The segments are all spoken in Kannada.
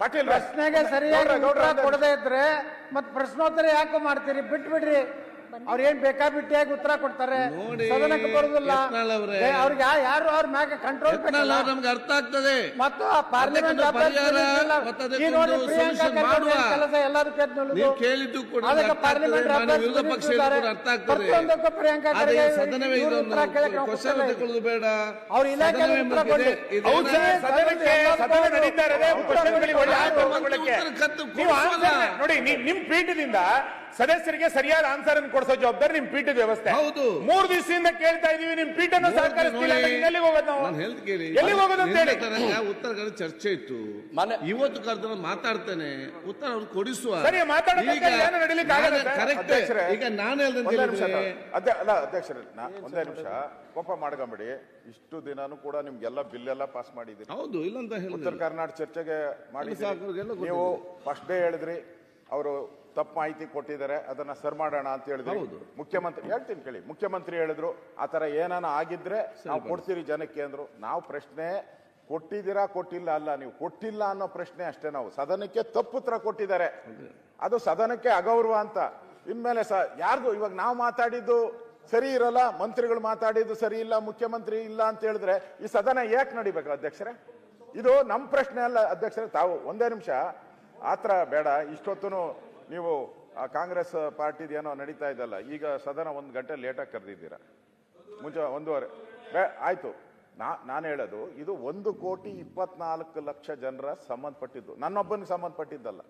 ಪಾಟೀಲ್ ಪ್ರಶ್ನೆಗೆ ಸರಿಯಾಗಿ ಉತ್ತರ ಕೊಡದೇ ಇದ್ರೆ ಮತ್ತೆ ಪ್ರಶ್ನೋತ್ತರ ಯಾಕೆ ಮಾಡ್ತೀರಿ? ಬಿಟ್ಬಿಡ್ರಿ. ಅವ್ರ ಏನ್ ಬೇಕಾಬಿಟ್ಟಿಯಾಗಿ ಉತ್ತರ ಕೊಡ್ತಾರೆ. ನೋಡಿ, ಸದನಕ್ಕೆ ಬರುದಿಲ್ಲ. ಯತ್ನಾಳ್ ಅವ್ರೆ. ಅವ್ರಿಗೆ ಯಾ- ಯಾರು ಅವ್ರ ಮ್ಯಾಗ ಕಂಟ್ರೋಲ್ ಯತ್ನಾಳ್ ಅವ್ರು ನಮ್ಗೆ ಅರ್ಥ ಆಗ್ತದೆ. ಮತ್ತು ಆ ಪಾರ್ಲಿಮೆಂಟ್ ಅದಕ್ಕೊಂದು ಪರಿಹಾರ ಮತ್ತು ಈ ನೋಡಿ ಅದಕ್ಕೊಂದು ಪ್ರಿಯಾಂಕಾ solution ಖರ್ಗೆ ಮಾಡುವ. ಏನ್ ಕೆಲಸ ಎಲ್ಲರೂ ಕೇಳ್ತ ನೀವು ಕೇಳಿದ್ದು ಕೂಡ ಅದಕ್ಕೆ ಅರ್ಥ ಪಾರ್ಲಿಮೆಂಟ್ ಮಾನ್ಯ ವಿರೋಧ ಪಕ್ಷ ಹೇಳಿದ್ದು ಕೂಡ ಅರ್ಥ ಆಗ್ತದೆ. ಪ್ರತಿಯೊಂದಕ್ಕೂ ಪ್ರಿಯಾಂಕಾ ಆದ್ರೆ ಈ ಖರ್ಗೆ ಸದನವೇ ಇವ್ರು ಇದೊಂದು ಉತ್ತರ ಕೇಳಕ್ಕೆ ನಾವು ಕ್ವಶನ್ ಕೂತ್ಕೊಳ್ಳಿ. ತಗೊಳ್ಳೋದು ಬೇಡ. ಅವ್ರ ಇಲಾಖೆ ಸದನವೇ ಉತ್ತರ. ಕೊಡಿ. ಇದೇನ- ಹೌದು ಸರ್, ಸದನಕ್ಕೆ ಸದನ ನಡೀತಾ ಇರೋದೇ ಪ್ರಶ್ನೆಗಳಿಗೆ ಒಳ್ಳೆ ಆನ್ಸರ್ ನೀವು. ಆನ್ಸರ್ ನೋಡಿ ನಿಮ್ ಪೀಠದಿಂದ ಸದಸ್ಯರಿಗೆ ಸರಿಯಾದ ಆನ್ಸರ್ ಅನ್ನು ಕೊಡಿಸೋ ಜವಾಬ್ದಾರಿ ನಿಮ್ ಪೀಠದ ವ್ಯವಸ್ಥೆ. ಹೌದು. ಮೂರ್ ದಿವಸದಿಂದ ಕೇಳ್ತಾ ಇದೀವಿ ನಿಮ್ ಪೀಠನ ಸಹಕರಿಸ್ತಿಲ್ಲ ಎಲ್ಲಿಗೆ ಹೋಗೋದು ನಾವು? ನಾನು ಹೇಳ್ತ ಕೇಳಿ. ಎಲ್ಲಿಗೆ ಹೋಗೋದು ಅಂತ ಹೇಳಿ ಉತ್ತರ ಕನ್ನಡ ಉತ್ತರಗಳ ಚರ್ಚೆ ಇತ್ತು. ಇವತ್ತು ಕರೆದ್ರೆ ಮಾತಾಡ್ತೇನೆ. ಉತ್ತರ ಅವ್ರು ಕೊಡಿಸುವ. ಸರಿ, ಮಾತಾಡೋದಕ್ಕೆ ಏನು ನಡೀಲಿಕ್ಕೆ ಆಗಲ್ಲ ಸರ್. ಕರೆಕ್ಟ್ ಅಧ್ಯಕ್ಷರೇ, ಈಗ ನಾನು ಹೇಳ್ದಂತ ಒಂದೇ ನಿಮಿಷ ಹೇಳಿದ್ರೆ ಅಧ್ಯ ಅಲ್ಲ ಅಧ್ಯಕ್ಷರೇ ನಾ- ಒಂದೇ ನಿಮಿಷ. ಕೋಪ ಮಾಡ್ಕೊಂಬಿಡಿ. ಇಷ್ಟು ದಿನಾನು ಕೂಡ ನಿಮ್ಗೆಲ್ಲ ಬಿಲ್ ಎಲ್ಲ ಪಾಸ್ ಮಾಡಿದ್ದೀರಿ ಹೌದು ಇಲ್ಲ ಅಂತ ಉತ್ತರ ಹೇಳಿದ್ರೆ ಕರ್ನಾಟಕ ಚರ್ಚೆಗೆ ಮಾಡಿ ಸಾಕು, ಅವ್ರಿಗೆಲ್ಲ ಗೊತ್ತಿದೆ. ನೀವು ಫಸ್ಟ್ ಡೇ ಹೇಳಿದ್ರಿ. ಅವರು ತಪ್ಪು ಮಾಹಿತಿ ಕೊಟ್ಟಿದ್ದಾರೆ ಅದನ್ನ ಸರ್ ಮಾಡೋಣ ಅಂತ ಹೇಳಿದ್ರು. ಮುಖ್ಯಮಂತ್ರಿ ಹೇಳ್ತೀನಿ ಕೇಳಿ ಮುಖ್ಯಮಂತ್ರಿ ಹೇಳಿದ್ರು ಆ ತರ ಏನಾನ ಆಗಿದ್ರೆ ನಾವು ಕೊಡ್ತೀರಿ ಜನಕ್ಕೆ ಅಂದ್ರು. ನಾವು ಪ್ರಶ್ನೆ ಕೊಟ್ಟಿದ್ದೀರಾ ಕೊಟ್ಟಿಲ್ಲ ಅಲ್ಲ ನೀವು ಕೊಟ್ಟಿಲ್ಲ ಅನ್ನೋ ಪ್ರಶ್ನೆ ಅಷ್ಟೇ ನಾವು. ಸದನಕ್ಕೆ ತಪ್ಪುತ್ರ ಕೊಟ್ಟಿದ್ದಾರೆ. ಅದು ಸದನಕ್ಕೆ ಅಗೌರವ ಅಂತ. ಇನ್ಮೇಲೆ ಸ ಯಾರಿಗೂ ಇವಾಗ ನಾವು ಮಾತಾಡಿದ್ದು ಸರಿ ಇರಲ್ಲ ಮಂತ್ರಿಗಳು ಮಾತಾಡಿದ್ದು ಸರಿ ಇಲ್ಲ ಮುಖ್ಯಮಂತ್ರಿ ಇಲ್ಲ ಅಂತ ಹೇಳಿದ್ರೆ ಈ ಸದನ ಯಾಕೆ ನಡಿಬೇಕು ಅಧ್ಯಕ್ಷರೇ? ಇದು ನಮ್ಮ ಪ್ರಶ್ನೆ ಅಲ್ಲ ಅಧ್ಯಕ್ಷರೇ ತಾವು ಒಂದೇ ನಿಮಿಷ ಆತರ ಬೇಡ ಇಷ್ಟೊತ್ತು ನೀವು, ಆ ಕಾಂಗ್ರೆಸ್ ಪಾರ್ಟಿದ ಏನೋ ನಡೀತಾ ಇದಲ್ಲ ಈಗ ಸದನ ಒಂದು ಗಂಟೆ ಲೇಟಾಗಿ ಕರೆದಿದ್ದೀರಾ? ಮುಂಚೆ ಒಂದೂವರೆ. ಆಯ್ತು. ನಾ, ನಾನು ಹೇಳೋದು, ಇದು ಒಂದು ಕೋಟಿ ಇಪ್ಪತ್ನಾಲ್ಕು ಲಕ್ಷ ಜನರ ಸಂಬಂಧಪಟ್ಟಿದ್ದು. ನನ್ನೊಬ್ಬನಿಗೆ ಸಂಬಂಧಪಟ್ಟಿದ್ದಲ್ಲ.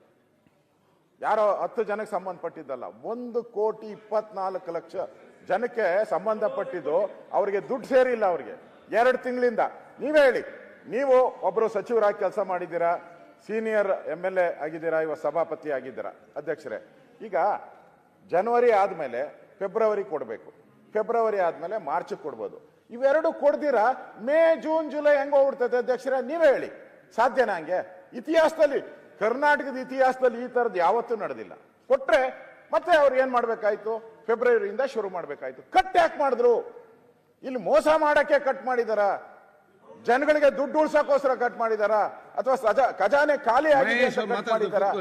ಯಾರೋ ಹತ್ತು ಜನಕ್ಕೆ ಸಂಬಂಧಪಟ್ಟಿದ್ದಲ್ಲ. ಒಂದು ಕೋಟಿ ಇಪ್ಪತ್ನಾಲ್ಕು ಲಕ್ಷ ಜನಕ್ಕೆ ಸಂಬಂಧಪಟ್ಟಿದ್ದು, ಅವರಿಗೆ ದುಡ್ಡು ಸೇರಿಲ್ಲ ಅವ್ರಿಗೆ. ಎರಡು ತಿಂಗಳಿಂದ. ನೀವೇ ಹೇಳಿ, ನೀವು ಒಬ್ಬರು ಸಚಿವರಾಗಿ ಕೆಲಸ ಮಾಡಿದ್ದೀರಾ? ಸೀನಿಯರ್ ಎಂ ಎಲ್ ಎ ಆಗಿದ್ದೀರಾ ಇವಾಗ ಸಭಾಪತಿ ಆಗಿದ್ದೀರಾ? ಅಧ್ಯಕ್ಷರೇ, ಈಗ ಜನವರಿ ಆದಮೇಲೆ ಫೆಬ್ರವರಿ ಕೊಡಬೇಕು. ಫೆಬ್ರವರಿ ಆದಮೇಲೆ ಮಾರ್ಚ್ ಕೊಡ್ಬೋದು. ಇವೆರಡು ಕೊಡ್ದಿರಾ ಮೇ, ಜೂನ್, ಜುಲೈ ಹೆಂಗ್ ಹೋಗ್ಬಿಡ್ತೈತೆ ಅಧ್ಯಕ್ಷರೇ, ನೀವೇ ಹೇಳಿ. ಸಾಧ್ಯನಾ ಹಂಗೆ? ಇತಿಹಾಸದಲ್ಲಿ, ಕರ್ನಾಟಕದ ಇತಿಹಾಸದಲ್ಲಿ ಈ ಥರದ್ದು ಯಾವತ್ತೂ ನಡೆದಿಲ್ಲ. ಕೊಟ್ಟರೆ ಮತ್ತೆ ಅವ್ರು ಏನು ಮಾಡ್ಬೇಕಾಯ್ತು? ಫೆಬ್ರವರಿಯಿಂದ ಶುರು ಮಾಡ್ಬೇಕಾಯ್ತು. ಕಟ್ ಯಾಕೆ ಮಾಡಿದ್ರು? ಇಲ್ಲಿ ಮೋಸ ಮಾಡಕ್ಕೆ ಕಟ್ ಮಾಡಿದಾರ? ಜನಗಳಿಗೆ ದುಡ್ಡು ಉಳ್ಸಕ್ಕೋಸ್ಕರ ಕಟ್ ಮಾಡಿದಾರ? ಅಥವಾ ಸಜಾ- ಖಜಾನೆ ಖಾಲಿ ಆಗಿದೆ ಅಂತ ಮಾತಾಡ್ಬೇಕು ಮಾಡಿದಾರಾ?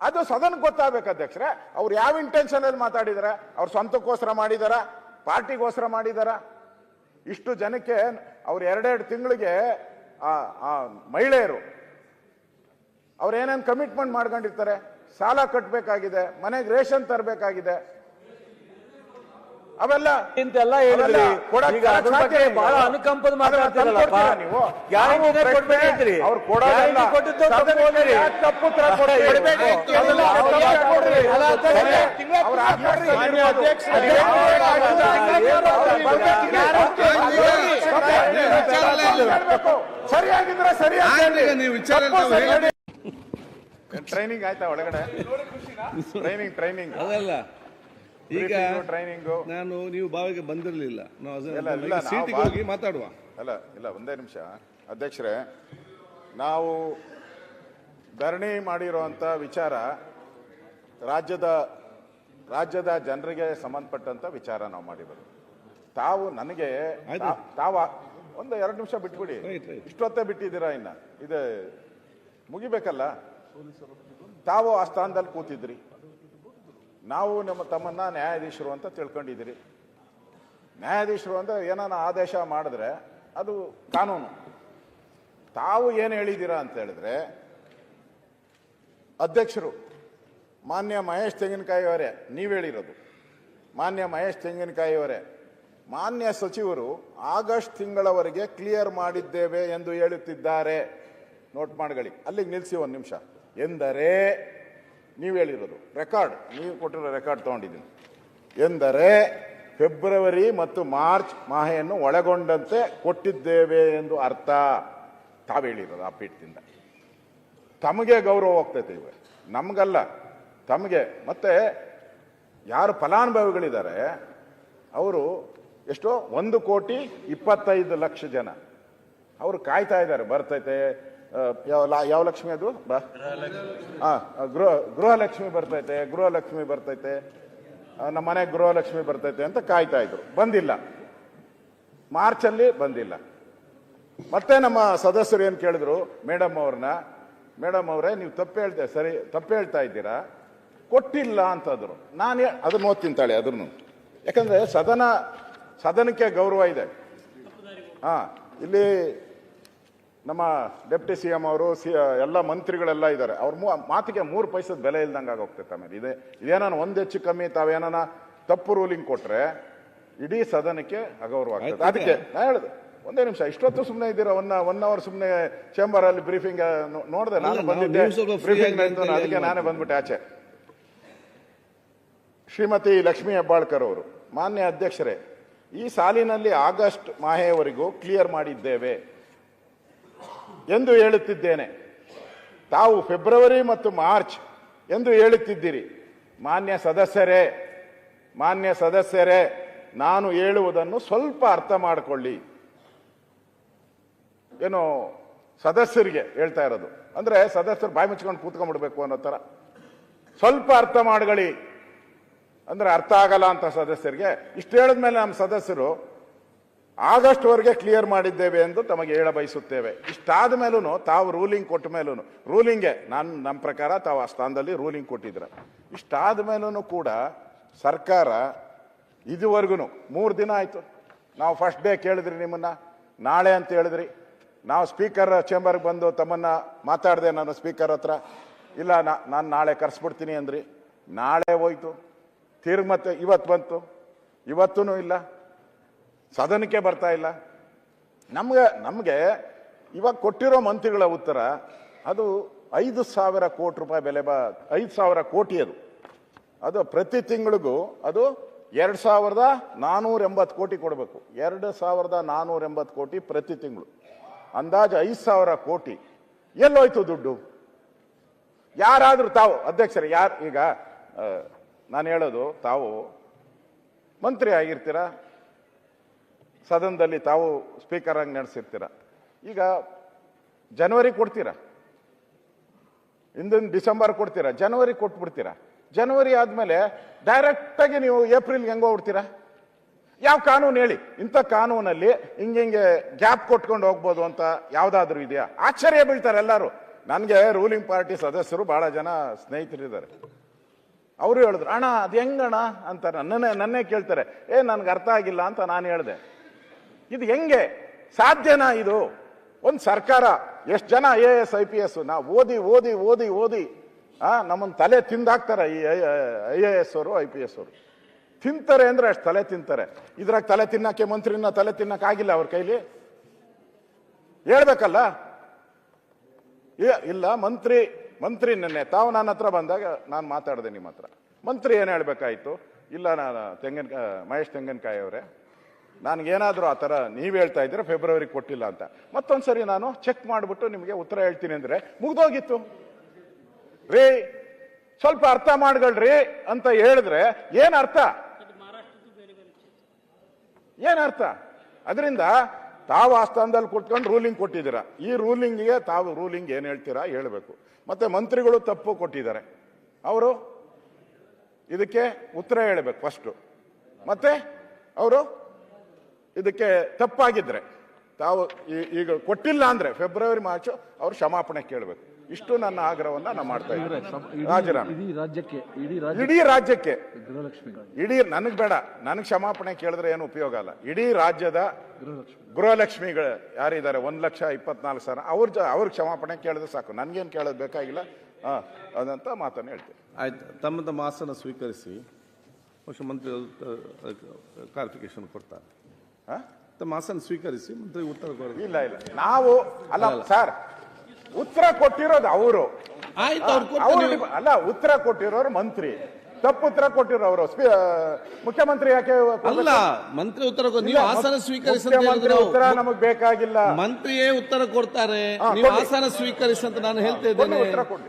ಅದು ಸದನ್ ಗೊತ್ತಾಗ್ಬೇಕು ಅಧ್ಯಕ್ಷರೇ. ಅವ್ರು ಯಾವ ಇಂಟೆನ್ಷನ್ ಅಲ್ಲಿ ಮಾತಾಡಿದಾರ? ಅವ್ರ ಸ್ವಂತಕ್ಕೋಸ್ಕರ ಮಾಡಿದಾರ? ಪಾರ್ಟಿಗೋಸ್ಕರ ಮಾಡಿದಾರ? ಇಷ್ಟು ಜನಕ್ಕೆ ಅವ್ರು ಎರಡೆರಡು ತಿಂಗಳಿಗೆ ಮಹಿಳೆಯರು ಅವ್ರು ಏನೇನು ಕಮಿಟ್ಮೆಂಟ್ ಮಾಡ್ಕೊಂಡಿರ್ತಾರೆ? ಸಾಲ ಕಟ್ಟಬೇಕಾಗಿದೆ ಮನೆಗೆ ರೇಷನ್ ತರಬೇಕಾಗಿದೆ ಅವೆಲ್ಲ ಇಂತೆಲ್ಲ ಹೇಳಿದ್ರಿ. ಈಗ ಅದ್ರ ಬಗ್ಗೆ. ಬಹಳ ಅನುಕಂಪದ ಮಾತಾಡ್ತಿರಲ್ಲಪ್ಪ. ನೀವು? ಗ್ಯಾರಂಟಿನೇ ನಾವು ಕೊಡ್ಬೇಡಿ. ಅಂತೀರಿ ಅವ್ರು ಕೊಡೋದಲ್ಲ. ಕೊಟ್ಟಿದ್ದು ತಪ್ಪು? ಕೊಡ್ಬೇಡಿ. ಅದೆಲ್ಲ ಯಾಕೆ ಕೊಡ್ರಿ? ಅವ್ರ ಅದೇ ಸರಿಯಾಗಿದ್ರೆ ಸರಿಯಾಗಿ ಟ್ರೈನಿಂಗ್ ಆಯ್ತಾ ಒಳಗಡೆ? ಟ್ರೈನಿಂಗ್ ಟ್ರೈನಿಂಗ್ ಅದಲ್ಲ. ಈಗ ಟ್ರೈನಿಂಗ್. ನಾನು ನೀವು ಬಾವಿಗೆ ಬಂದಿರಲಿಲ್ಲ. ಸೀಟಿಗೆ ಹೋಗಿ ಮಾತಾಡುವ. ಅಲ್ಲ ಇಲ್ಲ ಒಂದೇ ನಿಮಿಷ. ಅಧ್ಯಕ್ಷರೇ ನಾವು ಧರಣಿ ಮಾಡಿರುವಂತ ವಿಚಾರ ರಾಜ್ಯದ ರಾಜ್ಯದ ಜನರಿಗೆ ಸಂಬಂಧಪಟ್ಟಂತ ವಿಚಾರ ನಾವು ಮಾಡಿರೋದು. ತಾವು ನನಗೆ ತಾವ ಒಂದು ಎರಡು ನಿಮಿಷ ಬಿಟ್ಬಿಡಿ. ಇಷ್ಟೊತ್ತೇ ಬಿಟ್ಟಿದ್ದೀರಾ ಇನ್ನ? ಇದು ಮುಗಿಬೇಕಲ್ಲ? ತಾವು ಆ ಸ್ಥಾನದಲ್ಲಿ ಕೂತಿದ್ರಿ. ನಾವು ನಮ್ಮ ತಮ್ಮನ್ನ ನ್ಯಾಯಾಧೀಶರು ಅಂತ ತಿಳ್ಕೊಂಡಿದ್ದೀರಿ. ನ್ಯಾಯಾಧೀಶರು ಅಂದರೆ ಏನಾನ ಆದೇಶ ಮಾಡಿದ್ರೆ ಅದು ಕಾನೂನು. ತಾವು ಏನು ಹೇಳಿದ್ದೀರಾ ಅಂತ ಹೇಳಿದ್ರೆ, ಅಧ್ಯಕ್ಷರು, ಮಾನ್ಯ ಮಹೇಶ್ ತೆಂಗಿನಕಾಯಿ ಅವರೇ, ನೀವು ಹೇಳಿರೋದು. ಮಾನ್ಯ ಮಹೇಶ್ ತೆಂಗಿನಕಾಯಿ ಅವರೇ, ಮಾನ್ಯ ಸಚಿವರು ಆಗಸ್ಟ್ ತಿಂಗಳವರೆಗೆ ಕ್ಲಿಯರ್ ಮಾಡಿದ್ದೇವೆ ಎಂದು ಹೇಳುತ್ತಿದ್ದಾರೆ. ನೋಟ್ ಮಾಡ್ಕೊಳ್ಳಿ, ಅಲ್ಲಿಗೆ ನಿಲ್ಲಿಸಿ ಒಂದು ನಿಮಿಷ. ಎಂದರೆ ನೀವು ಹೇಳಿರೋದು. ರೆಕಾರ್ಡ್ ನೀವು ಕೊಟ್ಟಿರೋ ರೆಕಾರ್ಡ್ ತಗೊಂಡಿದ್ದೀನಿ. ಎಂದರೆ ಫೆಬ್ರವರಿ ಮತ್ತು ಮಾರ್ಚ್ ಮಾಹೆಯನ್ನು ಒಳಗೊಂಡಂತೆ ಕೊಟ್ಟಿದ್ದೇವೆ ಎಂದು ಅರ್ಥ. ತಾವು ಹೇಳಿರೋದು ಆ ಪೀಠದಿಂದ. ತಮಗೆ ಗೌರವ ಹೋಗ್ತೈತೆ ಇವೆ. ನಮಗಲ್ಲ. ತಮಗೆ. ಮತ್ತೆ ಯಾರು ಫಲಾನುಭವಿಗಳಿದ್ದಾರೆ, ಅವರು ಎಷ್ಟೋ ಒಂದು ಕೋಟಿ ಇಪ್ಪತ್ತೈದು ಲಕ್ಷ ಜನ. ಅವರು ಕಾಯ್ತಾ ಇದ್ದಾರೆ. ಬರ್ತೈತೆ ಯಾವ ಯಾವ ಲಕ್ಷ್ಮಿ ಅದು? ಬಾ. ಹಾ ಗೃಹ, ಗೃಹಲಕ್ಷ್ಮಿ ಬರ್ತೈತೆ ಗೃಹಲಕ್ಷ್ಮಿ ಬರ್ತೈತೆ. ನಮ್ಮ ಮನೆ ಗೃಹಲಕ್ಷ್ಮಿ ಬರ್ತೈತೆ ಅಂತ ಕಾಯ್ತಾ ಇದ್ರು. ಬಂದಿಲ್ಲ. ಮಾರ್ಚಲ್ಲಿ ಬಂದಿಲ್ಲ. ಮತ್ತೆ ನಮ್ಮ ಸದಸ್ಯರು ಏನು ಕೇಳಿದ್ರು? ಮೇಡಮ್ ಅವ್ರನ್ನ, ಮೇಡಮ್ ಅವರೇ, ನೀವು ತಪ್ಪು ಹೇಳ್ತಾ, ಸರಿ, ತಪ್ಪು ಹೇಳ್ತಾ ಇದ್ದೀರಾ? ಕೊಟ್ಟಿಲ್ಲ ಅಂತಂದ್ರು. ನಾನು ಅದನ್ನು ಅದನ್ನ ಓದ್ತೀನಿ ತಾಳೆ ಅದನ್ನು ಯಾಕಂದ್ರೆ ಸದನ, ಸದನಕ್ಕೆ ಗೌರವ ಇದೆ. ಹಾ ಇಲ್ಲಿ ನಮ್ಮ ಡೆಪ್ಟಿ ಸಿ ಎಂ ಅವರು ಸಿ ಎಲ್ಲ ಮಂತ್ರಿಗಳೆಲ್ಲ ಇದ್ದಾರೆ. ಅವ್ರ ಮೂ ಮಾತಿಗೆ ಮೂರು ಪೈಸದ ಬೆಲೆ ಇಲ್ದಂಗೆ ಆಗೋಗ್ತೈತೆ ಆಮೇಲೆ. ಇದೆ ಇದೇನಾನ ಒಂದು ಹೆಚ್ಚು ಕಮ್ಮಿ ತಾವೇನಾನ ತಪ್ಪು ರೂಲಿಂಗ್ ಕೊಟ್ರೆ ಇಡೀ ಸದನಕ್ಕೆ ಅಗೌರವ ಆಗ್ತದೆ ಅದಕ್ಕೆ ನಾ ಹೇಳಿದೆ ಒಂದೇ ನಿಮಿಷ ಇಷ್ಟೊತ್ತು ಸುಮ್ಮನೆ ಇದ್ದೀರಾ? ಒನ್ ಒನ್ ಅವರ್ ಸುಮ್ಮನೆ ಚೇಂಬರ್ ಅಲ್ಲಿ ಬ್ರೀಫಿಂಗ್ ನೋಡಿದೆ ನಾನು ಬಂದಿದ್ದೆ ಬ್ರೀಫಿಂಗ್ ಅದಕ್ಕೆ ನಾನೇ ಬಂದ್ಬಿಟ್ಟೆ ಆಚೆ. ಶ್ರೀಮತಿ ಲಕ್ಷ್ಮೀ ಹೆಬ್ಬಾಳ್ಕರ್ ಅವರು ಮಾನ್ಯ ಅಧ್ಯಕ್ಷರೇ ಈ ಸಾಲಿನಲ್ಲಿ ಆಗಸ್ಟ್ ಮಾಹೆಯವರೆಗೂ ಕ್ಲಿಯರ್ ಮಾಡಿದ್ದೇವೆ. ಎಂದು ಹೇಳುತ್ತಿದ್ದೇನೆ. ತಾವು ಫೆಬ್ರವರಿ ಮತ್ತು ಮಾರ್ಚ್ ಎಂದು ಹೇಳುತ್ತಿದ್ದೀರಿ. ಮಾನ್ಯ ಸದಸ್ಯರೇ ಮಾನ್ಯ ಸದಸ್ಯರೇ, ನಾನು ಹೇಳುವುದನ್ನು ಸ್ವಲ್ಪ ಅರ್ಥ ಮಾಡಿಕೊಳ್ಳಿ. ಏನು, ಸದಸ್ಯರಿಗೆ ಹೇಳ್ತಾ ಇರೋದು. ಅಂದ್ರೆ ಸದಸ್ಯರು ಬಾಯಿ ಮುಚ್ಕೊಂಡು ಕೂತ್ಕೊಂಡ್ಬಿಡ್ಬೇಕು ಅನ್ನೋ ಥರ. ಸ್ವಲ್ಪ ಅರ್ಥ ಮಾಡ್ಕೊಳ್ಳಿ. ಅಂದ್ರೆ ಅರ್ಥ ಆಗಲ್ಲ ಅಂತ ಸದಸ್ಯರಿಗೆ. ಇಷ್ಟು ಹೇಳಿದ್ಮೇಲೆ ನಮ್ಮ ಸದಸ್ಯರು ಆಗಸ್ಟ್ ವರೆಗೆ ಕ್ಲಿಯರ್ ಮಾಡಿದ್ದೇವೆ ಎಂದು ತಮಗೆ ಹೇಳ ಬಯಸುತ್ತೇವೆ ಇಷ್ಟಾದ ಮೇಲೂ ತಾವು ರೂಲಿಂಗ್ ಕೊಟ್ಟ ಮೇಲೂ ರೂಲಿಂಗೇ ನಾನು ನಮ್ಮ ಪ್ರಕಾರ ತಾವು ಆ ಸ್ಥಾನದಲ್ಲಿ ರೂಲಿಂಗ್ ಕೊಟ್ಟಿದ್ರೆ. ಇಷ್ಟಾದ ಮೇಲೂ ಕೂಡ ಸರ್ಕಾರ ಇದುವರೆಗೂ ಮೂರು ದಿನ ಆಯಿತು. ನಾವು ಫಸ್ಟ್ ಡೇ ಕೇಳಿದ್ರಿ ನಿಮ್ಮನ್ನ, ನಾಳೆ ಅಂತ ಹೇಳಿದ್ರಿ. ನಾವು ಸ್ಪೀಕರ್ ಚೇಂಬರ್ಗೆ ಬಂದು ತಮ್ಮನ್ನ ಮಾತಾಡಿದೆ ನಾನು ಸ್ಪೀಕರ್ ಹತ್ರ. ಇಲ್ಲ ನಾನು ನಾಳೆ ಕರೆಸ್ಬಿಡ್ತೀನಿ ಅಂದ್ರಿ. ನಾಳೆ ಹೋಯ್ತು. ತಿರ್ಗಿ ಮತ್ತೆ ಇವತ್ತು ಬಂತು. ಇವತ್ತೂ ಇಲ್ಲ. ಸದನಕ್ಕೆ ಬರ್ತಾ ಇಲ್ಲ. ನಮ್ಗೆ, ನಮಗೆ ಇವಾಗ ಕೊಟ್ಟಿರೋ ಮಂತ್ರಿಗಳ ಉತ್ತರ, ಅದು ಐದು ಸಾವಿರ ಕೋಟಿ ರೂಪಾಯಿ ಬೆಲೆ ಬಾ, ಐದು ಸಾವಿರ ಕೋಟಿ ಅದು. ಅದು ಪ್ರತಿ ತಿಂಗಳಿಗೂ ಅದು ಎರಡು ಸಾವಿರದ ನಾನ್ನೂರ ಎಂಬತ್ತು ಕೋಟಿ ಕೊಡಬೇಕು. ಎರಡು ಸಾವಿರದ ನಾನ್ನೂರ ಎಂಬತ್ತು ಕೋಟಿ ಪ್ರತಿ ತಿಂಗಳು. ಅಂದಾಜು ಐದು ಸಾವಿರ ಕೋಟಿ. ಎಲ್ಲೋಯ್ತು ದುಡ್ಡು? ಯಾರಾದರೂ ತಾವು, ಅಧ್ಯಕ್ಷರೇ, ಯಾರು, ಈಗ ನಾನು ಹೇಳೋದು, ತಾವು ಮಂತ್ರಿ ಆಗಿರ್ತೀರಾ? ಸದನದಲ್ಲಿ ತಾವು ಸ್ಪೀಕರ್ ಆಗಿ ನಡೆಸಿರ್ತೀರ. ಈಗ ಜನವರಿ ಕೊಡ್ತೀರಾ? ಇಂದಿನ ಡಿಸೆಂಬರ್ ಕೊಡ್ತೀರಾ? ಜನವರಿ ಕೊಟ್ಬಿಡ್ತೀರಾ? ಜನವರಿ ಆದಮೇಲೆ ಡೈರೆಕ್ಟ್ ಆಗಿ ನೀವು ಏಪ್ರಿಲ್ಗೆ ಹೆಂಗೋ ಹೋಗ್ಬಿಡ್ತೀರಾ ಯಾವ ಕಾನೂನು ಹೇಳಿ? ಇಂಥ ಕಾನೂನಲ್ಲಿ ಹಿಂಗೆ ಹಿಂಗೆ ಗ್ಯಾಪ್ ಕೊಟ್ಕೊಂಡು ಹೋಗ್ಬೋದು ಅಂತ ಯಾವುದಾದ್ರೂ ಇದೆಯಾ? ಆಶ್ಚರ್ಯ ಬೀಳ್ತಾರೆ ಎಲ್ಲರೂ. ನನಗೆ ರೂಲಿಂಗ್ ಪಾರ್ಟಿ ಸದಸ್ಯರು ಬಹಳ ಜನ ಸ್ನೇಹಿತರಿದ್ದಾರೆ. ಅವರು ಹೇಳಿದ್ರು, ಅಣ್ಣ, ಅದು ಹೆಂಗಣ್ಣ? ಅಂತ ನನ್ನೇ ನನ್ನೇ ಕೇಳ್ತಾರೆ. ಏ ನನ್ಗೆ ಅರ್ಥ ಆಗಿಲ್ಲ ಅಂತ ನಾನು ಹೇಳಿದೆ. ಇದು ಹೆಂಗೆ? ಸಾಧ್ಯನಾ ಇದು? ಒಂದು ಸರ್ಕಾರ, ಎಷ್ಟು ಜನ I A S I P S ನಾ ಓದಿ ಓದಿ ಓದಿ ಓದಿ, ಆ ನಮ್ಮನ್ನ ತಲೆ ತಿಂದಾಕ್ತಾರೆ ಈ ಐ ಎ ಎಸ್ ಅವರು ಐ ಪಿ ಎಸ್ ಅವರು. ತಿಂತಾರೆ ಅಂದ್ರೆ ಅಷ್ಟು ತಲೆ ತಿಂತಾರೆ. ಇದ್ರಾಗ ತಲೆ ತಿನ್ನಕ್ಕೆ ಮಂತ್ರಿನ ತಲೆ ತಿನ್ನಕ್ಕೆ ಆಗಿಲ್ಲ ಅವ್ರ ಕೈಲಿ? ಹೇಳ್ಬೇಕಲ್ಲ? ಇಲ್ಲ, ಮಂತ್ರಿ ಮಂತ್ರಿ ನೆನ್ನೆ, ತಾವು ನನ್ನ ಹತ್ರ ಬಂದಾಗ ನಾನು ಮಾತಾಡಿದೆ ನಿಮ್ಮ ಹತ್ರ. ಮಂತ್ರಿ ಏನು ಹೇಳ್ಬೇಕಾಯ್ತು? ಇಲ್ಲ ನಾನು ತೆಂಗಿನ ಮಹೇಶ್ ತೆಂಗಿನಕಾಯಿ ಅವರೇ. ನನಗೇನಾದರೂ ಆ ಥರ ನೀವು ಹೇಳ್ತಾ ಇದ್ದೀರಾ ಫೆಬ್ರವರಿ ಕೊಟ್ಟಿಲ್ಲ ಅಂತ. ಮತ್ತೊಂದು ಸರಿ ನಾನು ಚೆಕ್ ಮಾಡಿಬಿಟ್ಟು ನಿಮಗೆ ಉತ್ತರ ಹೇಳ್ತೀನಿ ಅಂದರೆ ಮುಗ್ದೋಗಿತ್ತು. ರೀ, ಸ್ವಲ್ಪ ಅರ್ಥ ಮಾಡ್ಗಳ್ರಿ ಅಂತ ಹೇಳಿದ್ರೆ ಏನು ಅರ್ಥ? ಏನು ಅರ್ಥ? ಅದರಿಂದ ತಾವು ಆ ಸ್ಥಾನದಲ್ಲಿ ಕೊಟ್ಕೊಂಡು ರೂಲಿಂಗ್ ಕೊಟ್ಟಿದ್ದೀರಾ. ಈ ರೂಲಿಂಗ್ಗೆ ತಾವು ರೂಲಿಂಗ್ ಏನು ಹೇಳ್ತೀರಾ ಹೇಳಬೇಕು. ಮತ್ತೆ ಮಂತ್ರಿಗಳು ತಪ್ಪು ಕೊಟ್ಟಿದ್ದಾರೆ. ಅವರು? ಇದಕ್ಕೆ ಉತ್ತರ ಹೇಳಬೇಕು ಫಸ್ಟು ಮತ್ತೆ? ಅವರು? ಇದಕ್ಕೆ ತಪ್ಪಾಗಿದ್ರೆ ತಾವು ಈಗ ಕೊಟ್ಟಿಲ್ಲ ಅಂದ್ರೆ ಫೆಬ್ರವರಿ ಮಾರ್ಚ್ ಅವ್ರು ಕ್ಷಮಾಪಣೆ ಕೇಳಬೇಕು. ಇಷ್ಟು ನನ್ನ ಆಗ್ರಹವನ್ನ ನಾನು ಮಾಡ್ತಾ ಇದ್ದೀನಿ. ರಾಜೀನಾಮೆ. ಇಡೀ ರಾಜ್ಯಕ್ಕೆ ಇಡೀ ರಾಜ್ಯ ಇಡೀ ರಾಜ್ಯಕ್ಕೆ. ಇಡೀ ನನಗೆ ಬೇಡ ನನಗೆ ಕ್ಷಮಾಪಣೆ ಕೇಳಿದ್ರೆ ಏನು ಉಪಯೋಗ ಅಲ್ಲ. ಇಡೀ ರಾಜ್ಯದ ಗೃಹಲಕ್ಷ್ಮಿ. ಗೃಹಲಕ್ಷ್ಮಿಗಳು ಯಾರಿದ್ದಾರೆ? ಒಂದು ಲಕ್ಷ ಇಪ್ಪತ್ನಾಲ್ಕು ಸಾವಿರ. ಅವ್ರ ಜ ಅವ್ರ ಕ್ಷಮಾಪಣೆ ಕೇಳಿದ್ರೆ ಸಾಕು. ನನ್ಗೇನು ಕೇಳೋದು ಬೇಕಾಗಿಲ್ಲ. ಹಾಂ ಅದಂತ ಮಾತನ್ನು ಹೇಳ್ತೀನಿ. ಆಯ್ತು ತಮ್ಮ ಮಾಸನ ಆಸನ ಸ್ವೀಕರಿಸಿ ಮುಖ್ಯಮಂತ್ರಿ ಮಂತ್ರಿ ಕ್ಲಾರಿಫಿಕೇಶನ್ ಕೊಡ್ತಾರೆ? ತಮ್ಮ ಆಸನ ಸ್ವೀಕರಿಸಿ ಮಂತ್ರಿ ಉತ್ತರ ಕೊಡ್ತಾರೆ ಇಲ್ಲ ಇಲ್ಲ. ನಾವು ಅಲ್ಲ ಸರ್ ಉತ್ತರ ಕೊಟ್ಟಿರೋದು ಅವರು. ಆಯ್ತು ಅವ್ರು ಅಲ್ಲ ಉತ್ತರ ಕೊಟ್ಟಿರೋರು ಮಂತ್ರಿ. ತಪ್ಪು ಉತ್ತರ ಕೊಟ್ಟಿರೋರು ಅವರು. ಮುಖ್ಯಮಂತ್ರಿ ಯಾಕೆ? ಅಲ್ಲ ಮಂತ್ರಿ ಉತ್ತರ ಕೊಡ್- ನೀವು ಆಸನ ಸ್ವೀಕರಿಸಿ ಅಂತ ಮುಖ್ಯಮಂತ್ರಿ ಉತ್ತರ ನಮಗ್ ಬೇಕಾಗಿಲ್ಲ. ಮಂತ್ರಿಯೇ ಉತ್ತರ ಕೊಡ್ತಾರೆ. ನೀವು ಕೊಡಿ. ಆಸನ ಸ್ವೀಕರಿಸಿ ಅಂತ ನಾನು ಹೇಳ್ತಾ ಇದ್ದೇನೆ. ಕೊಡಿ, ಉತ್ತರ ಕೊಡಿ.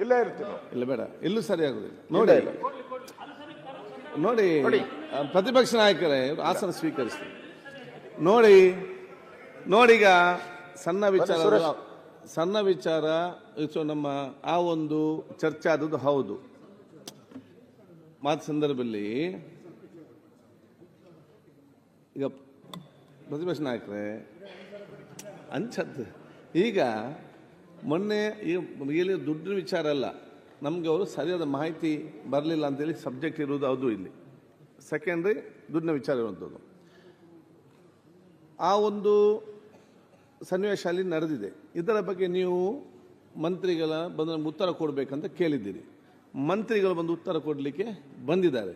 ಇಲ್ಲೇ ಇರ್ತೀವಿ ಇಲ್ಲ ಬೇಡ. ಇಲ್ಲೂ ಸರಿಯಾಗುದಿಲ್ಲ. ನೋಡಿ. ನೋಡಿ. ಪ್ರತಿಪಕ್ಷ ನಾಯಕರೇ ಆಸನ ಸ್ವೀಕರಿಸಿ ನೋಡಿ ನೋಡಿಗ ಸಣ್ಣ ವಿಚಾರ ಸಣ್ಣ ವಿಚಾರ ಸೊ ನಮ್ಮ ಆ ಒಂದು ಚರ್ಚೆ ಆದದ್ದು ಹೌದು. ಮಾತು ಸಂದರ್ಭದಲ್ಲಿ ಈಗ ಪ್ರತಿಪಕ್ಷ ನಾಯಕರೇ ಅಂಚದ್ದು ಈಗ ಮೊನ್ನೆ ಈಗ ದುಡ್ಡಿನ ವಿಚಾರ ಅಲ್ಲ ನಮಗೆ ಅವರು ಸರಿಯಾದ ಮಾಹಿತಿ ಬರಲಿಲ್ಲ ಅಂತೇಳಿ ಸಬ್ಜೆಕ್ಟ್ ಇರುವುದು ಹೌದು ಇಲ್ಲಿ. ಸೆಕೆಂಡ್ರಿ ದುಡ್ಡಿನ ವಿಚಾರ ಇರುವಂಥದ್ದು. ಆ ಒಂದು ಸನ್ನಿವೇಶ ಅಲ್ಲಿ ನಡೆದಿದೆ. ಇದರ ಬಗ್ಗೆ ನೀವು ಮಂತ್ರಿಗಳ ಬಂದು ನಮ್ಗೆ ಉತ್ತರ ಕೊಡಬೇಕಂತ ಕೇಳಿದ್ದೀರಿ ಮಂತ್ರಿಗಳು ಬಂದು ಉತ್ತರ ಕೊಡಲಿಕ್ಕೆ ಬಂದಿದ್ದಾರೆ.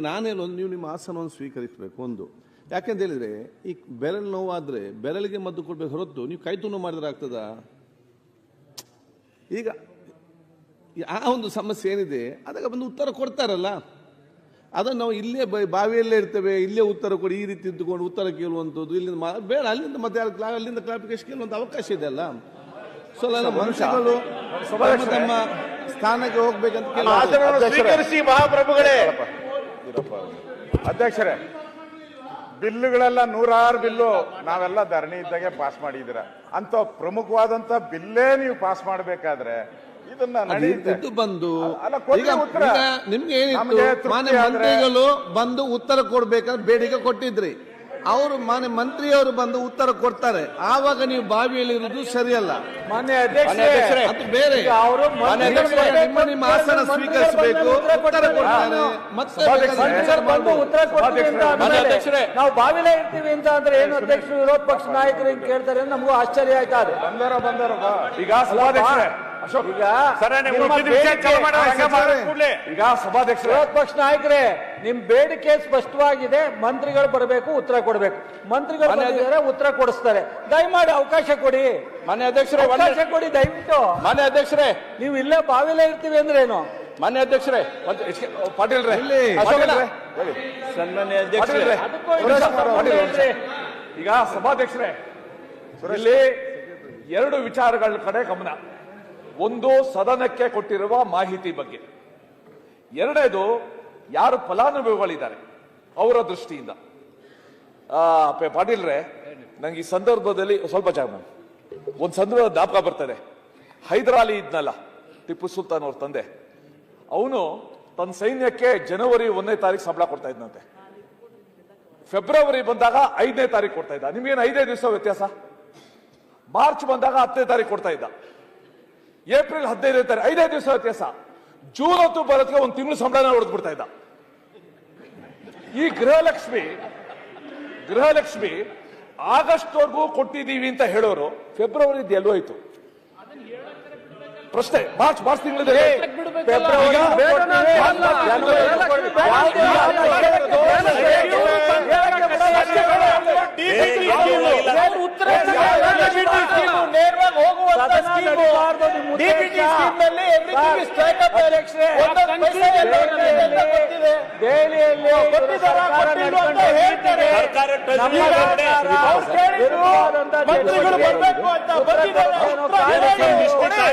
ನಾನೇನು, ನೀವು ನಿಮ್ಮ ಆಸನವನ್ನು ಸ್ವೀಕರಿಸಬೇಕು ಒಂದು. ಯಾಕೆಂತ ಹೇಳಿದರೆ, ಈ ಬೆರಳು ನೋವಾದರೆ ಬೆರಳಿಗೆ ಮದ್ದು ಕೊಡಬೇಕು ಹೊರತು ನೀವು ಕೈ ತುಂಡು ಮಾಡಿದ್ರೆ ಆಗ್ತದಾ? ಈಗ ಆ ಒಂದು ಸಮಸ್ಯೆ ಏನಿದೆ, ಅದಕ್ಕೆ ಬಂದು ಉತ್ತರ ಕೊಡ್ತಾರಲ್ಲ. ಅದನ್ನು ನಾವು ಇಲ್ಲೇ ಬ- ಬಾವಿಯಲ್ಲೇ ಇರ್ತೇವೆ ಇಲ್ಲೇ ಉತ್ತರ ಕೊಡಿ ಈ ರೀತಿ ಇದ್ದುಕೊಂಡು ಉತ್ತರ ಕೇಳುವಂಥದ್ದು. ಇಲ್ಲಿಂದ ಮಾ- ಬೇಡ ಅಲ್ಲಿಂದ ಮತ್ತೆ ಕ್ಲಾ- ಅಲ್ಲಿಂದ ಕ್ಲಾರಿಫಿಕೇಶನ್ ಕೇಳುವಂಥ ಅವಕಾಶ ಇದೆ ಅಲ್ಲ? ಸೊ ಅಲ್ಲ ಮನುಷ್ಯಗಳು ತಮ್ಮ ತಮ್ಮ ಸ್ಥಾನಕ್ಕೆ ಹೋಗ್ಬೇಕಂತ ಸ್ವೀಕರಿಸಿ ಮಹಾಪ್ರಭುಗಳೇ. ಅಧ್ಯಕ್ಷರೇ ಬಿಲ್ಲುಗಳೆಲ್ಲ ನೂರಾರು ಬಿಲ್ಲು ನಾವೆಲ್ಲ ಧರಣಿ ಇದ್ದಾಗೆ ಪಾಸ್ ಮಾಡಿದ್ದೀರಾ? ಅಂತ ಪ್ರಮುಖವಾದಂತ ಬಿಲ್ಲೇ ನೀವು ಪಾಸ್ ಮಾಡಬೇಕಾದ್ರೆ ಇದನ್ನ ಅದು ನಡೆಯುತ್ತೆ. ಬಂದು. ನಿಮ್ಗೆ ಏನಿತ್ತು? ಮಾನ್ಯ ಮಂತ್ರಿಗಳು ಬಂದು ಉತ್ತರ ಕೊಡ್ಬೇಕಂತ ಬೇಡಿಕೆ ಕೊಟ್ಟಿದ್ರಿ. ಅವರು ಮಾನ್ಯ ಮಂತ್ರಿಯವರು ಬಂದು ಉತ್ತರ ಕೊಡ್ತಾರೆ. ಆವಾಗ ನೀವು ಬಾವಿಯಲ್ಲಿ ಇರುವುದು ಸರಿಯಲ್ಲ. ಮಾನ್ಯ ಅಧ್ಯಕ್ಷರೇ ಅದು ಬೇರೆ. ನಿಮ್ಮ ನಿಮ್ಮ ಆಸನ ಸ್ವೀಕರಿಸಬೇಕು. ಉತ್ತರ ಕೊಡ್ತಾರೆ. ಮತ್ತೆ ಮಂತ್ರಿಗಳು ಬಂದು ಉತ್ತರ ಕೊಡ್ತೀವಿ ಅಂತ ಮಾನ್ಯ ಅಧ್ಯಕ್ಷರೇ. ನಾವು ಬಾವಿಲೇ ಇರ್ತೀವಿ ಅಂತ ಅಂದ್ರೆ ಏನು ಅಧ್ಯಕ್ಷರು. ವಿರೋಧ ಪಕ್ಷ ನಾಯಕರು ಹಿಂಗ್ ಕೇಳ್ತಾರೆ ಅಂತ ನಮಗೂ ಆಶ್ಚರ್ಯ ಆಯ್ತಾ ಅದು? ಬಂದರೋ ಬಂದರೋ. ಈಗ ಈಗ ಸರ್ ನೀವು ನಿಮ್ಮ ಬೇಡಿಕೆ-. ಈಗ ಸಭಾಧ್ಯಕ್ಷರೇ. ವಿರೋಧ ಪಕ್ಷ ನಾಯಕರೇ ನಿಮ್ ಬೇಡಿಕೆ ಸ್ಪಷ್ಟವಾಗಿದೆ ಮಂತ್ರಿಗಳು ಬರಬೇಕು ಉತ್ತರ ಕೊಡಬೇಕು. ಮಂತ್ರಿಗಳು ಬಂದಿದ್ದಾರೆ ಉತ್ತರ ಕೊಡಿಸ್ತಾರೆ. ದಯಮಾಡಿ ಅವಕಾಶ ಕೊಡಿ. ಮಾನ್ಯ ಅಧ್ಯಕ್ಷರೇ ಒಂದೇ- ಅವಕಾಶ ಕೊಡಿ ದಯವಿಟ್ಟು. ಮಾನ್ಯ ಅಧ್ಯಕ್ಷರೇ. ನೀವು ಇಲ್ಲೇ ಬಾವಿಲೇ ಇರ್ತೀವಿ ಅಂದ್ರೆ ಏನು ಮಾನ್ಯ ಅಧ್ಯಕ್ಷರೇ ಒಂದು ಪಾಟೀಲ್ ಇಲ್ಲಿ ಅಶೋಕಣ್ಣ. ಸನ್ಮಾನ್ಯ ಅಧ್ಯಕ್ಷರೇ. ಅದಕ್ಕೂ ಇದಕ್ಕೂ ಸಂಬಂಧ ಇಲ್ರಿ. ಈಗ ಸಭಾಧ್ಯಕ್ಷರೇ ಇಲ್ಲಿ ಎರಡು ವಿಚಾರಗಳ ಕಡೆ ಗಮನ. ಒಂದು ಸದನಕ್ಕೆ ಕೊಟ್ಟಿರುವ ಮಾಹಿತಿ ಬಗ್ಗೆ. ಎರಡನೇದು, ಯಾರು ಫಲಾನುಭವಿಗಳಿದ್ದಾರೆ ಅವರ ದೃಷ್ಟಿಯಿಂದ. ಪಾಟೀಲ್ರೆ, ನಂಗೆ ಈ ಸಂದರ್ಭದಲ್ಲಿ ಸ್ವಲ್ಪ ಜಾಗ. ಒಂದು ಸಂದರ್ಭ ದಾಪಕ ಬರ್ತದೆ. ಹೈದರಾಲಿ ಇದ್ನಲ್ಲ, ಟಿಪ್ಪು ಸುಲ್ತಾನ್ ಅವ್ರ ತಂದೆ. ಅವನು ತನ್ನ ಸೈನ್ಯಕ್ಕೆ ಜನವರಿ ಒಂದನೇ ತಾರೀಕು ಸಂಬಳ ಕೊಡ್ತಾ ಇದ್ನಂತೆ. ಫೆಬ್ರವರಿ ಬಂದಾಗ ಐದನೇ ತಾರೀಕು ಕೊಡ್ತಾ ಇದ್ದ. ನಿಮ್ಗೇನು ಐದೇ ದಿವಸ ವ್ಯತ್ಯಾಸ? ಮಾರ್ಚ್ ಬಂದಾಗ ಹತ್ತನೇ ತಾರೀಕು ಕೊಡ್ತಾ ಇದ್ದ. ಏಪ್ರಿಲ್ ಹದಿನೈದನೇ ತಾರೀಕು ಐದೇ ದಿವಸ ವ್ಯತ್ಯಾಸ ಜೂನ್ ಹೊತ್ತು ಬರೋದಕ್ಕೆ ಒಂದು ತಿಂಗಳು ಸಂಬಳನ ಹೊಡೆದು ಬಿಡ್ತಾ ಇದ್ದ ಈ ಗೃಹಲಕ್ಷ್ಮಿ ಗೃಹಲಕ್ಷ್ಮಿ ಆಗಸ್ಟ್ ವರೆಗೂ ಕೊಟ್ಟಿದ್ದೀವಿ ಅಂತ ಹೇಳೋರು ಫೆಬ್ರವರಿ ಎಲ್ಲೋಯ್ತು ಪ್ರಶ್ನೆ ಮಾರ್ಚ್ ಮಾರ್ಚ್ ತಿಂಗಳಿದೆ ಫೆಬ್ರವರಿ ಕೊಡ್ತೀವಿ, ಜನವರಿ ಕೊಡ್ತೀವಿ. ಯಾವುದೇ ಆದ್ರೂ ಹೇಳಕ್ಕೆ ಏನು ಉತ್ತರ ಸದನ ನಡೀಬಾರ್ದು ನಿಮ್ಮ ಉದ್ದೇಶ. ದೆಹಲಿಯಲ್ಲಿ ಸರ್ಕಾರ ನಡ್ಕೊಂಡು ಹೋಗ್ತಿದೆ. ನಮ್ಮ ಸರ್ಕಾರ ವಿರುದ್ಧವಾದಂತ ಏನೋ ಕಾರ್ಯಕ್ರಮ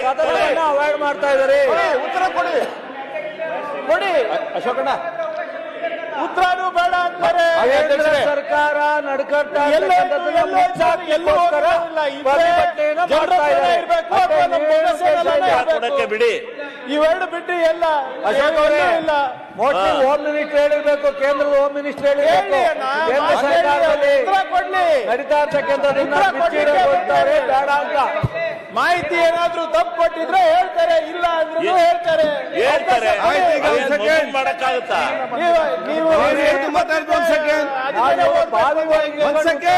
ಸದನವನ್ನ ಅವಾಯ್ಡ್ ಮಾಡ್ತಾ ಇದ್ದಾರೆ. ಉತ್ತರ ಕೊಡಿ. ಅಶೋಕಣ್ಣ ಉತ್ತರನೂ ಬೇಡ ಅಂತಾರೆ. ಸರ್ಕಾರ ನಡ್ಕರ್ತಾ ಇಲ್ಲ? ಬಿಡಿ? ಇವೆರಡು ಬಿಟ್ಟು ಎಲ್ಲ ಅಶೋಕ್ ಅವರೇ ಮೋಸ್ಟ್ಲಿ ಹೋಮ್ ಮಿನಿಸ್ಟರ್ ಹೇಳಿರ್ಬೇಕು ಕೇಂದ್ರದ ಹೋಮ್ ಮಿನಿಸ್ಟರ್ ಹೇಳಿರ್ಬೇಕು. ಕೇಂದ್ರ ಸರ್ಕಾರದಲ್ಲಿ ನಡೀತಾ ಇರ್ತಕ್ಕಂಥದ್ದನ್ನ ಬಿಚ್ಚಿಡಗೊಳ್ತಾರೆ ಬೇಡ ಅಂತ. ಮಾಹಿತಿ ಏನಾದ್ರೂ ತಪ್ಪು ಕೊಟ್ಟಿದ್ರೆ ಹೇಳ್ತಾರೆ ಇಲ್ಲ ಅಂದ್ರೂ ಹೇಳ್ತಾರೆ. ಹೇಳ್ತಾರೆ. ನೀವು.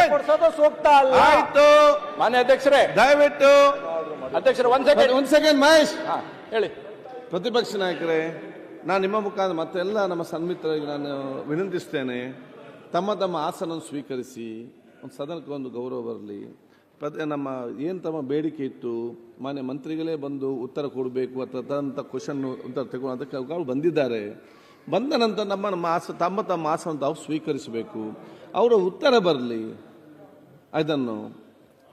ಕೊಡ್ಸೋದು ಸೂಕ್ತ ಅಲ್ಲ. ಆಯ್ತು. ಮಾನ್ಯ ಅಧ್ಯಕ್ಷರೇ. ದಯವಿಟ್ಟು ಅಧ್ಯಕ್ಷರ ಒಂದ್ ಸೆಕೆಂಡ್ ಒಂದ್ ಸೆಕೆಂಡ್ ಮಹೇಶ್. ಹೇಳಿ. ಪ್ರತಿಪಕ್ಷ ನಾಯಕರೇ ನಾನು ನಿಮ್ಮ ಮುಖಾಂತರ ಮತ್ತೆಲ್ಲ ನಮ್ಮ ಸನ್ಮಿತ್ರರಿಗೆ ನಾನು ವಿನಂತಿಸ್ತೇನೆ ತಮ್ಮ ತಮ್ಮ ಆಸನವನ್ನು ಸ್ವೀಕರಿಸಿ ಒಂದು ಸದನಕ್ಕೆ ಒಂದು ಗೌರವ ಬರಲಿ. ಪ್ರತಿ ನಮ್ಮ ಏನು ತಮ್ಮ ಬೇಡಿಕೆ ಇತ್ತು, ಮಾನ್ಯ ಮಂತ್ರಿಗಳೇ ಬಂದು ಉತ್ತರ ಕೊಡಬೇಕು ಅಥವಾ ತದಂಥ ಕ್ವಶನ್ನು ಉತ್ತರ ತಗೊಳ್ಳೋ ಅದಕ್ಕೆ ಅವರು ಬಂದಿದ್ದಾರೆ. ಬಂದ ನಂತರ ನಮ್ಮ ನಮ್ಮ ಆಸ ತಮ್ಮ ತಮ್ಮ ಆಸನ ತಾವು ಸ್ವೀಕರಿಸಬೇಕು. ಅವರ ಉತ್ತರ ಬರಲಿ. ಅದನ್ನು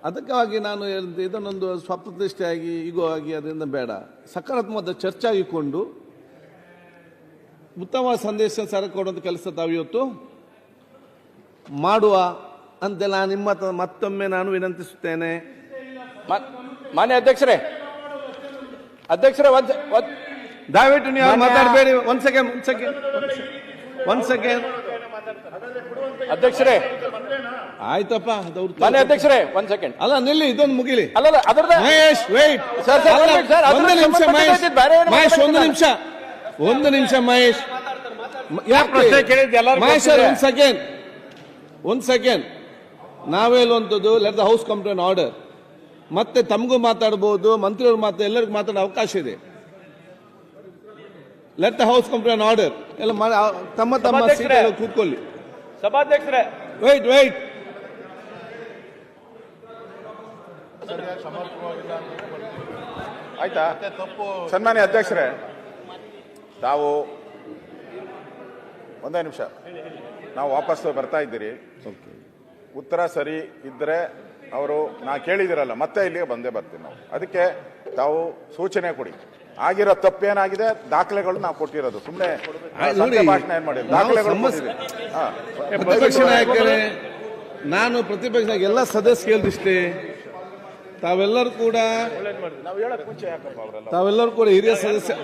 ಅದಕ್ಕಾಗಿ ನಾನು ಇದನ್ನೊಂದು ಸ್ವಪ್ರತಿಷ್ಠೆಯಾಗಿ, ಈಗೋ ಆಗಿ ಅದರಿಂದ ಬೇಡ. ಸಕಾರಾತ್ಮಕ ಚರ್ಚೆ ಆಗಿಕೊಂಡು, ಉತ್ತಮ ಸಂದೇಶ ಸರ ಕೊಡುವಂಥ ಕೆಲಸ ತಾವು ಇವತ್ತು ಮಾಡುವ ಅಂತೆಲ್ಲ ನಿಮ್ಮ ಮತ್ತೊಮ್ಮೆ ನಾನು ವಿನಂತಿಸುತ್ತೇನೆ. ಮಾನ್ಯ ಅಧ್ಯಕ್ಷರೇ ಅಧ್ಯಕ್ಷರೇ ಒಂದ್ ದಯವಿಟ್ಟು ನೀವು ಮಾತಾಡಬೇಡಿ ಒಂದ್ ಸೆಕೆಂಡ್ ಒಂದ್ ಸೆಕೆಂಡ್. ಒಂದ್ ಸೆಕೆಂಡ್. ಅಧ್ಯಕ್ಷರೇ. ಆಯ್ತಪ್ಪ ಮನೆ ಮಾನ್ಯ ಅಧ್ಯಕ್ಷರೇ ಒಂದ್ ಸೆಕೆಂಡ್. ಅಲ್ಲ ನಿಲ್ಲಿ ಇದೊಂದು ಮುಗಿಲಿ. ಅಲ್ಲ ಅದರದ ಮಹೇಶ್ ವೇಟ್ ಸರ್, ಸರ್, ಒಂದ್ ನಿಮಿಷ, ಮಹೇಶ್. ಒಂದು ನಿಮಿಷ. ಒಂದು ನಿಮಿಷ ಮಹೇಶ್. ಯಾಕೆ? ಪ್ರಶ್ನೆ ಕೇಳಿದ್ದು ಮಹೇಶ್. ಒಂದ್ ಸೆಕೆಂಡ್. ಒಂದ್ ಸೆಕೆಂಡ್. ನಾವೇ ಹೇಳುವಂಥದ್ದು let the house come to an order ಮತ್ತೆ ತಮಗೂ ಮಾತಾಡ್ಬೋದು ಮಂತ್ರಿಯವ್ರು ಮಾತಾ ಎಲ್ಲರಿಗೂ ಮಾತಾಡೋ ಅವಕಾಶ ಇದೆ. Let the house come to an order ಎಲ್ಲ ಮಾ- ತಮ್ಮ ತಮ್ಮ ಕೂತ್ಕೊಳ್ಳಿ. ಸಭಾಧ್ಯಕ್ಷರೇ. ವೈಟ್ ವೈಟ್ ಆಯ್ತಾ? ಸನ್ಮಾನ್ಯ ಅಧ್ಯಕ್ಷರೇ ತಾವು ಒಂದೇ ನಿಮಿಷ. ನಾವು ವಾಪಸ್ ಬರ್ತಾ ಇದ್ದೀರಿ. ಉತ್ತರ ಸರಿ ಇದ್ರೆ ಅವರು ನಾ ಕೇಳಿದಿರಲ್ಲ ಮತ್ತೆ ಇಲ್ಲಿಗೆ ಬಂದೇ ಬರ್ತೀನಿ ನಾವು. ಅದಕ್ಕೆ ತಾವು ಸೂಚನೆ ಕೊಡಿ. ಆಗಿರೋ ತಪ್ಪೇನಾಗಿದೆ? ದಾಖಲೆಗಳು ನಾವು ಕೊಟ್ಟಿರೋದು. ಸುಮ್ಮನೆ ಭಾಷಣ ಏನ್ ಮಾಡಿಲ್ಲ ದಾಖಲೆಗಳು. ಪ್ರತಿಪಕ್ಷ ನಾಯಕರೇ ನಾನು ಪ್ರತಿಪಕ್ಷ ಎಲ್ಲ ಸದಸ್ಯ ಕೇಳಿದಿಷ್ಟೇ ತಾವೆಲ್ಲರೂ ಕೂಡ ತಾವೆಲ್ಲರೂ ಕೂಡ ಹಿರಿಯ ಸದಸ್ಯ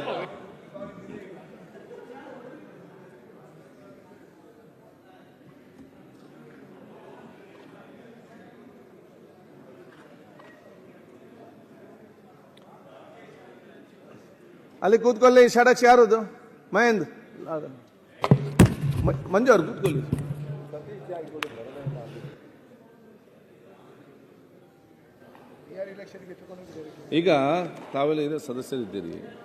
ಅಲ್ಲಿ ಕೂತ್ಕೊಳ್ಳಿ, ಷಡಕ್ಷ ಯಾರದು? ಮಹೇಂದ್? ಮ- ಮಂಜು ಅವ್ರು ಕೂತ್ಕೊಳ್ಳಿ ಈಗ ತಾವೆಲ್ಲ ಇದೆ ಸದಸ್ಯರಿದ್ದೀರಿ.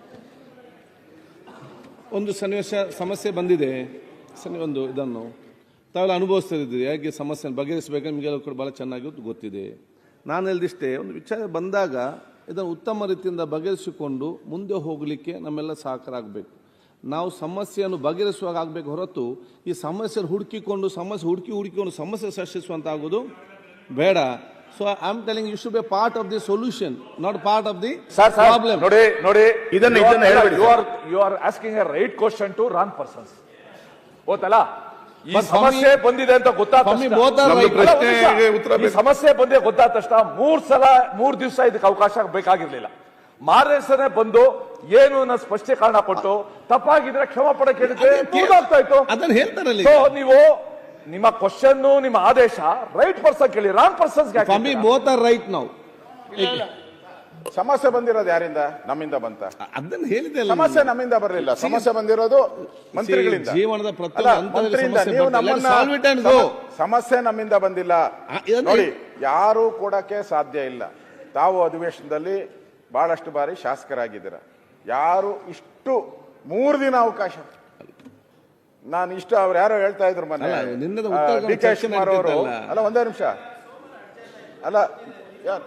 ಒಂದು ಸನ್ನಿವೇಶ, ಸಮಸ್ಯೆ ಬಂದಿದೆ. ಒಂದು ಇದನ್ನು. ತಾವೆಲ್ಲ ಅನುಭವಿಸ್ತಿದ್ದೀರಿ. ಹೇಗೆ ಸಮಸ್ಯೆ ಬಗೆಹರಿಸಬೇಕು? ನಿಮಗೆಲ್ಲ ಕೂಡ ಭಾಳ ಚೆನ್ನಾಗಿ ಗೊತ್ತಿದೆ. ನಾನು ಹೇಳ್ದಿಷ್ಟೇ, ಒಂದು ವಿಚಾರ ಬಂದಾಗ ಇದನ್ನು ಉತ್ತಮ ರೀತಿಯಿಂದ ಬಗೆಹರಿಸಿಕೊಂಡು ಮುಂದೆ ಹೋಗಲಿಕ್ಕೆ ನಮ್ಮೆಲ್ಲ ಸಹಕಾರ ಆಗಬೇಕು ನಾವು ಸಮಸ್ಯೆಯನ್ನು ಬಗೆಹರಿಸುವಾಗ ಆಗಬೇಕು ಹೊರತು ಈ ಸಮಸ್ಯೆ ಹುಡುಕಿಕೊಂಡು ಸಮಸ್ಯೆ ಹುಡುಕಿ ಹುಡುಕಿಕೊಂಡು ಸಮಸ್ಯೆ ಸೃಷ್ಟಿಸುವಂತ ಆಗೋದು ಬೇಡ so I am telling you should be part of the solution not part of the problem ನೋಡಿ ನೋಡಿ. ಇದನ್ನು ಇದನ್ನ ಹೇಳ್ಬೇಡಿ you. Are you are asking a right question to wrong persons for ಸಮಸ್ಯೆ ಬಂದಿದೆ ಅಂತ ಗೊತ್ತಾದ ಸಮಸ್ಯೆ ಬಂದಿದೆ ಗೊತ್ತಾದ ತಕ್ಷಣ ಮೂರ್ ಸಲ ಮೂರ್ ದಿವಸ ಇದಕ್ಕೆ ಅವಕಾಶ ಬೇಕಾಗಿರ್ಲಿಲ್ಲ. ಮಾರನೇ ಬಂದು ಏನು ಅನ್ನೋ ಸ್ಪಷ್ಟೀಕರಣ ಕೊಟ್ಟು ತಪ್ಪಾಗಿದ್ರೆ ಕ್ಷಮ ಪಡ ಕೇಳಿದ್ರೆ ಮುಗ್ದೋಗ್ತಾ ಇತ್ತು. ಅದನ್ನ ಹೇಳ್ತಾರಲ್ಲ ನೀವು ನಿಮ್ಮ ಕ್ವಶನ್ ನಿಮ್ಮ ಆದೇಶ ರೈಟ್ ಪರ್ಸನ್ ಕೇಳಿ wrong person both are right ನಾವು. ಸಮಸ್ಯೆ ಬಂದಿರೋದು ಯಾರಿಂದ? ನಮ್ಮಿಂದ ಬಂತ. ಅದನ್ನ ಹೇಳಿದೆ ಸಮಸ್ಯೆ ನಮ್ಮಿಂದ ಬರಲಿಲ್ಲ. ಸಮಸ್ಯೆ ಬಂದಿರೋದು ಮಂತ್ರಿಗಳಿಂದ. ಜೀವನದ ಸಮಸ್ಯೆ ನಮ್ಮಿಂದ ಬಂದಿಲ್ಲ. ನೋಡಿ ಯಾರು ಕೊಡಕ್ಕೆ ಸಾಧ್ಯ ಇಲ್ಲ. ತಾವು ಅಧಿವೇಶನದಲ್ಲಿ ಬಹಳಷ್ಟು ಬಾರಿ ಶಾಸಕರಾಗಿದ್ದೀರ. ಯಾರು ಇಷ್ಟು ಮೂರು ದಿನ ಅವಕಾಶ ನಾನು ಇಷ್ಟು ಅವ್ರು ಯಾರೋ ಹೇಳ್ತಾ ಇದ್ರು ಮನೆ ಡಿ ಕೆ ಶಿವಕುಮಾರ್ ಅವರು. ಅಲ್ಲ ಒಂದೇ ನಿಮಿಷ. ಅಲ್ಲ ಯಾರು?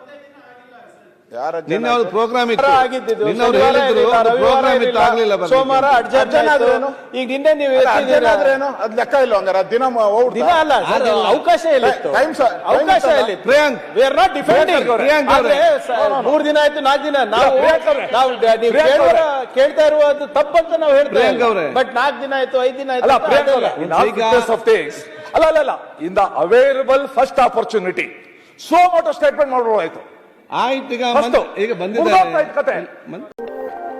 ನಿನ್ನೆ ಅವ್ರ? ಪ್ರೋಗ್ರಾಮ್ ಇತ್ತು. ನಿನ್ನೆ ಅವ್ರು ಹೇಳಿದ್ರು ಪ್ರೋಗ್ರಾಮ್ ಇತ್ತು ಆಗ್ಲಿಲ್ಲ ಸೋಮವಾರ ಅಡ್ಜರ್ನ್ ಅರ್ಜೆಂಟ್ ಆದ್ರೇನು? ಈಗ ನಿನ್ನೆ ನೀವು ಅಲ್ಲ, ಅರ್ಜೆಂಟ್ ಆದ್ರೇನು ಅದ್ ಲೆಕ್ಕ ಇಲ್ಲ ಹಂಗಾರ ದಿನ? ದಿನ ಅಲ್ಲ ಅವಕಾಶ ಇಲ್ಲ ಟೈಮ್ ಅವಕಾಶ ಇಲ್ಲ Priyank we are not defending Priyank ಅವ್ರೆ. ಮೂರ್ ದಿನ ಆಯ್ತು ನಾಲ್ಕು ದಿನ. ನಾವು ನಾವು ನೀವು ಕೇಳ್ತಾ ಇರುವುದು ತಪ್ಪಂತ ನಾವು ಪ್ರಿಯಾಂಕ್ ಅವ್ರೆ. ಹೇಳ್ತೇವೆ ಬಟ್ ನಾಲ್ಕು ದಿನ ಆಯ್ತು ಐದು ದಿನ ಆಯ್ತು ಅಲ್ಲ ಪ್ರಿಯಾಂಕ್ ಅಲ್ಲ ಅಲ್ಲ ಅಲ್ಲ. In the available first opportunity suo motu statement ಮಾಡ್ಬೋದಾಯ್ತು ಆಯ್ತು ಈಗ ಮಂದ್- ಈಗ ಕತೆ. ಬಂದಿದ್ದಾರೆ